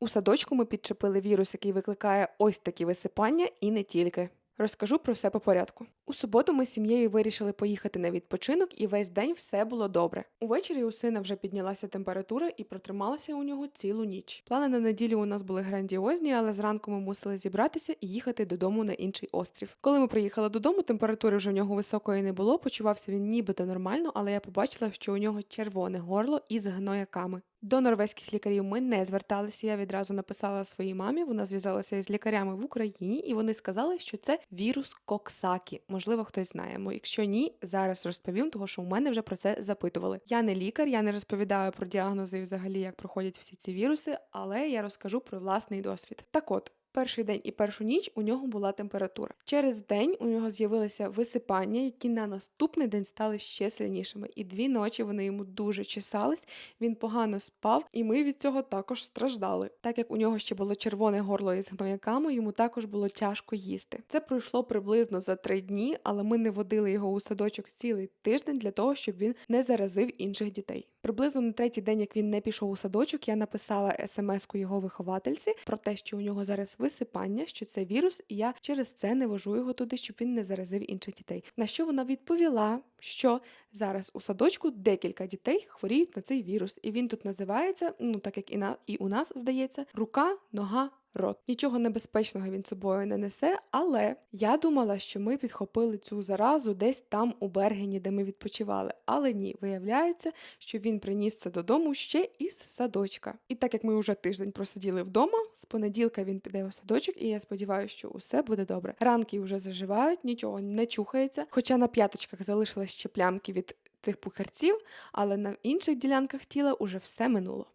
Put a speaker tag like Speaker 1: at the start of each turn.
Speaker 1: У садочку ми підчепили вірус, який викликає ось такі висипання, і не тільки. Розкажу про все по порядку. У суботу ми з сім'єю вирішили поїхати на відпочинок, і весь день все було добре. Увечері у сина вже піднялася температура і протрималася у нього цілу ніч. Плани на неділю у нас були грандіозні, але зранку ми мусили зібратися і їхати додому на інший острів. Коли ми приїхали додому, температури вже в нього високої не було. Почувався він нібито нормально, але я побачила, що у нього червоне горло із гнояками. До норвезьких лікарів ми не зверталися. Я відразу написала своїй мамі. Вона зв'язалася із лікарями в Україні, і вони сказали, що це вірус Коксакі. Можливо, хтось знає. Якщо ні, зараз розповім, тому що у мене вже про це запитували. Я не лікар, я не розповідаю про діагнози і взагалі, як проходять всі ці віруси, але я розкажу про власний досвід. Так от. Перший день і першу ніч у нього була температура. Через день у нього з'явилися висипання, які на наступний день стали ще сильнішими. І дві ночі вони йому дуже чесались. Він погано спав, і ми від цього також страждали. Так як у нього ще було червоне горло із гнояками, йому також було тяжко їсти. Це пройшло приблизно за три дні, але ми не водили його у садочок цілий тиждень для того, щоб він не заразив інших дітей. Приблизно на третій день, як він не пішов у садочок, я написала смс-ку його виховательці про те, що у нього зараз висипання, що це вірус, і я через це не вожу його туди, щоб він не заразив інших дітей. На що вона відповіла, що зараз у садочку декілька дітей хворіють на цей вірус, і він тут називається, ну так як і на і у нас здається, рука, нога. Рот нічого небезпечного він собою не несе, але я думала, що ми підхопили цю заразу десь там у Бергені, де ми відпочивали. Але ні, виявляється, що він приніс це додому ще із садочка. І так як ми вже тиждень просиділи вдома, з понеділка він піде у садочок, і я сподіваюся, що усе буде добре. Ранки вже заживають, нічого не чухається. Хоча на п'яточках залишились ще плямки від цих пухарців, але на інших ділянках тіла уже все минуло.